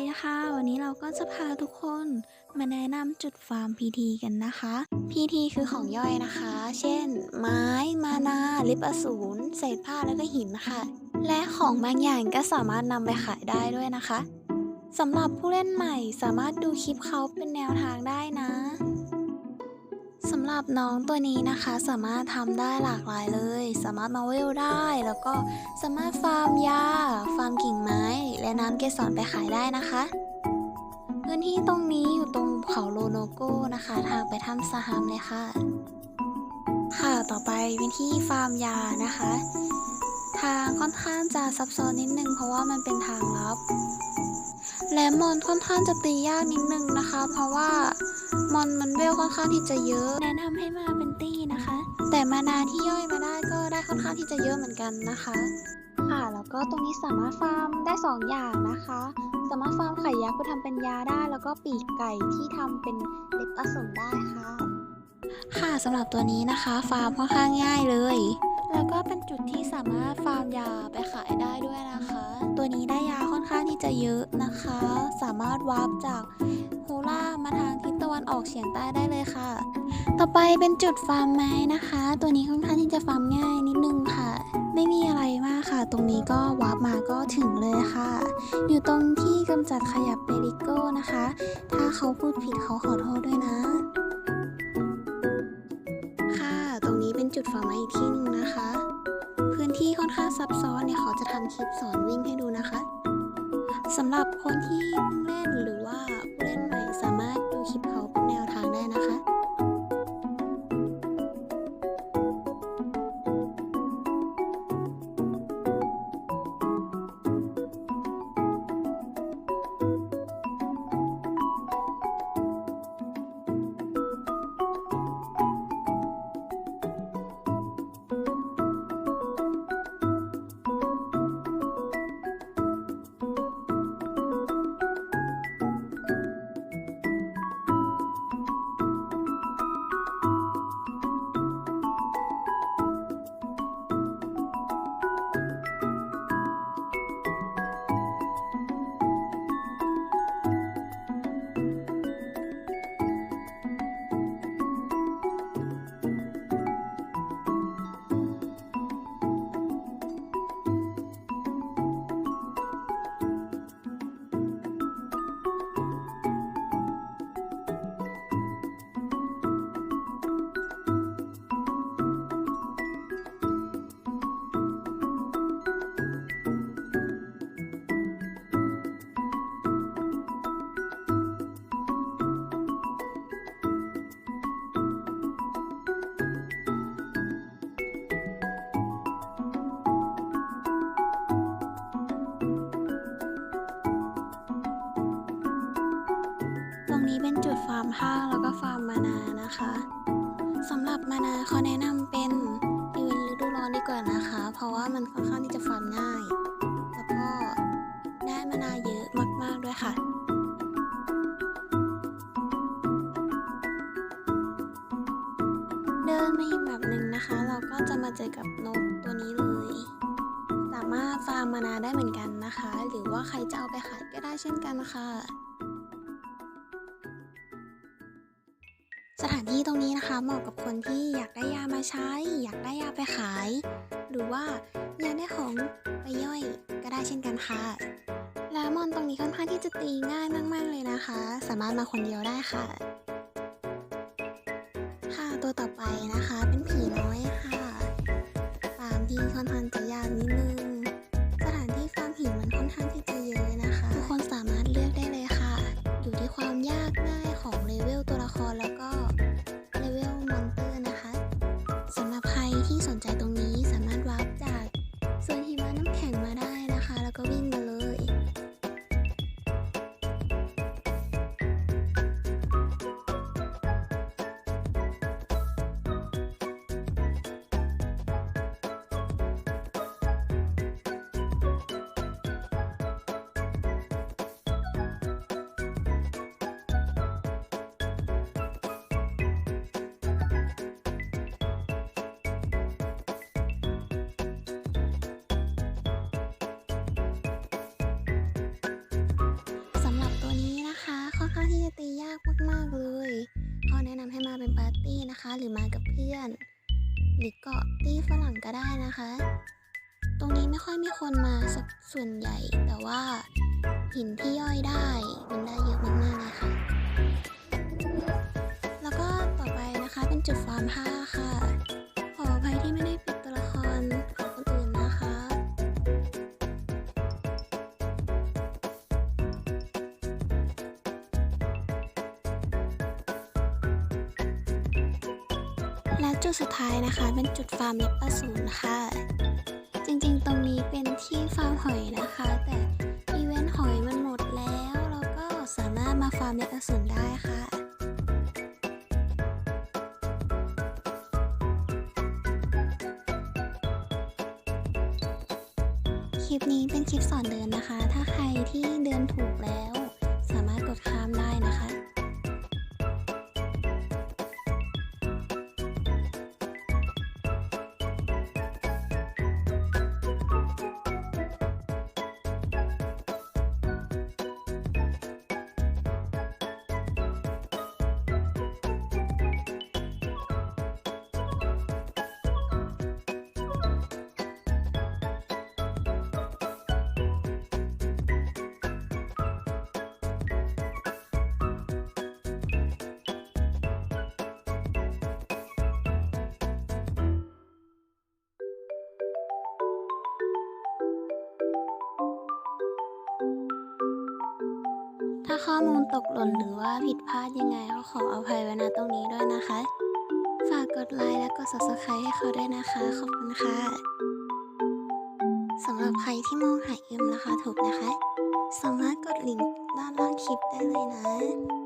ดีค่ะ วันนี้เราก็จะพาทุกคนมาแนะนำจุดฟาร์ม PT กันนะคะ PT คือของย่อยนะคะ เช่น ไม้ มานา ลิปอสูรเศษผ้าแล้วก็หินค่ะ และของบางอย่างก็สามารถนำไปขายได้ด้วยนะคะสำหรับผู้เล่นใหม่สามารถดูคลิปเขาเป็นแนวทางได้นะ สำหรับน้องตัวนี้นะคะสามารถทำได้หลากหลายเลย สามารถมาเวลได้ แล้วก็สามารถฟาร์มยาฟาร์มกิ่งไม้ และน้ำเกสรไปขายได้นะคะ พื้นที่ตรงนี้อยู่ตรงเขาโลโนโก้นะคะ ทางไปถ้ำสหามเลยค่ะ ค่ะต่อไปเป็นที่ฟาร์มยานะคะ ทางค่อนข้างจะซับซ้อนนิดนึงเพราะว่ามันเป็นทางลับ และมอนค่อนข้างจะตียากนิดนึงนะคะ เพราะว่ามอนมันเวลค่อนข้างที่จะเยอะ แนะนำให้มาเป็นตี้นะคะ แต่มานาที่ย่อยมาได้ก็ได้ค่อนข้างที่จะเยอะเหมือนกันนะคะ ค่ะแล้วก็ตรงนี้สามารถฟาร์มได้ 2 อย่างนะคะ สามารถฟาร์มไข่ยักษ์ไปทำเป็นยาได้ แล้วก็ปีกไก่ที่ทำเป็นเล็บผสมได้ค่ะค่ะสำหรับตัวนี้นะคะ ฟาร์มค่อนข้างง่ายเลย แล้วก็เป็นจุดที่สามารถฟาร์มยาไปขายได้ด้วยนะคะ ตัวนี้ได้ จะเยอะนะคะ สามารถวาร์ปจากโฮล่ามาทางทิศตะวันออกเฉียงใต้ได้เลยค่ะ ต่อไปเป็นจุดฟาร์มไม้นะคะ ตัวนี้ค่อนข้างที่จะฟาร์มง่ายนิดนึงค่ะ ไม่มีอะไรมากค่ะ ตรงนี้ก็วาร์ปมาก็ถึงเลยค่ะ อยู่ตรงที่กำจัดขยับเปริโก้นะคะ ถ้าเขาพูดผิดเขาขอโทษด้วยนะค่ะตรงนี้เป็นจุดฟาร์มไม้อีกที่นึงนะคะ พื้นที่ค่อนข้างซับซ้อนเนี่ยเขาจะทำคลิปสอนวิ่งให้ดูนะคะ สำหรับคนที่เพิ่งเล่นหรือว่าเล่นใหม่สามารถดูคลิปเขาเป็นแนวทางได้นะคะ นี้เป็นจุดฟาร์มห้าแล้วก็ฟาร์มมานานะคะสำหรับมานาเขาแนะนำเป็นอีเวนต์ฤดูร้อนดีกว่านะคะ เพราะว่ามันค่อนข้างที่จะฟาร์มง่าย แล้วก็ได้มานาเยอะมาก ๆ ด้วยค่ะเดินมาอีกแบบหนึ่งนะคะ เราก็จะมาเจอกับนกตัวนี้เลย สามารถฟาร์มมานาได้เหมือนกันนะคะ หรือว่าใครจะเอาไปขายก็ได้เช่นกันค่ะ สถานที่ตรงนี้นะคะเหมาะกับคนที่อยากได้ยามาใช้ อยากได้ยาไปขาย หรือว่าอยากได้ของไปย่อยก็ได้เช่นกันค่ะแล้วมอนตรงนี้ค่อนข้างที่จะตีง่ายมาก ๆเลยนะคะ สามารถมาคนเดียวได้ค่ะค่ะ หรือมากับเพื่อน หรือเกาะตี้ฝรั่งก็ได้นะคะ ตรงนี้ไม่ค่อยมีคนมาสักส่วนใหญ่ แต่ว่าหินที่ย่อยได้มันได้เยอะมากๆเลยค่ะ แล้วก็ต่อไปนะคะเป็นจุดฟาร์มผ้า และจุดสุดท้ายนะคะ เป็นจุดฟาร์มเล็บอสูรค่ะ จริงๆ ตรงนี้เป็นที่ฟาร์มหอยนะคะ แต่อีเวนต์หอยมันหมดแล้ว เราก็สามารถมาฟาร์มเล็บอสูรได้ค่ะคลิปนี้เป็นคลิปสอนเดินนะคะ ถ้าใครที่เดินถูกแล้ว ถ้าข้อมูลตกหล่นหรือว่าผิดพลาดยังไงก็ขออภัยไว้ณตรงนี้ด้วยนะคะ ฝากกดไลค์และกด subscribe ให้เขาด้วยนะคะ ขอบคุณค่ะสำหรับใครที่มองหาเอ็มราคาถูกนะคะ สามารถกดลิงก์ด้านล่างคลิปได้เลยนะ